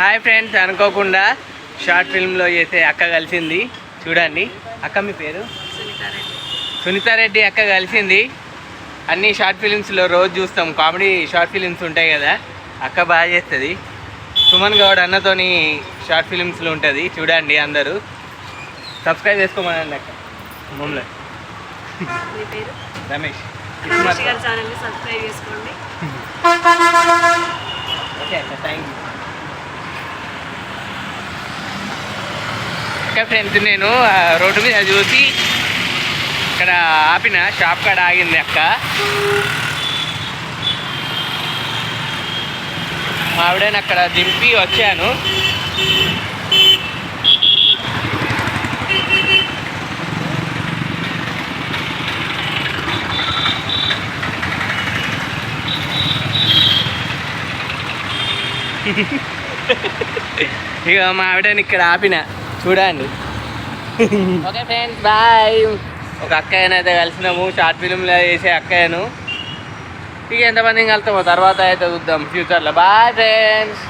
Hi friends అనుకోకుండా short ఫిల్మ్లో చేసే అక్క కలిసింది. చూడండి అక్క మీ పేరు? సునీతారెడ్డి అక్క కలిసింది. అన్ని షార్ట్ ఫిలిమ్స్లో రోజు చూస్తాం. కామెడీ షార్ట్ ఫిలిమ్స్ ఉంటాయి కదా అక్క బాగా చేస్తుంది. సుమన్ గౌడ్ అన్నతోని షార్ట్ ఫిలిమ్స్లో ఉంటుంది. చూడండి అందరూ. సబ్స్క్రైబ్ చేసుకోమనండి అక్క. మమ్మల్ని. రమేష్. ఛానల్ని సబ్స్క్రైబ్ చేసుకోండి. ఓకే అక్క థ్యాంక్ యూ ఓకే ఫ్రెండ్స్ నేను రోడ్డు మీద చూసి ఇక్కడ ఆపిన షాప్ కాడ ఆగింది అక్క. ఆవిడని అక్కడ దింపి వచ్చాను. ఇక మా ఆవిడని ఇక్కడ ఆపిన. చూడండి. Okay friends bye. ఒక అక్కయ్యను అయితే కలిసినాము షార్ట్ ఫిల్మ్లో చేసే అక్కయ్యను. ఇక ఎంతమంది కలుతామో తర్వాత అయితే చూద్దాం ఫ్యూచర్లో. Bye friends.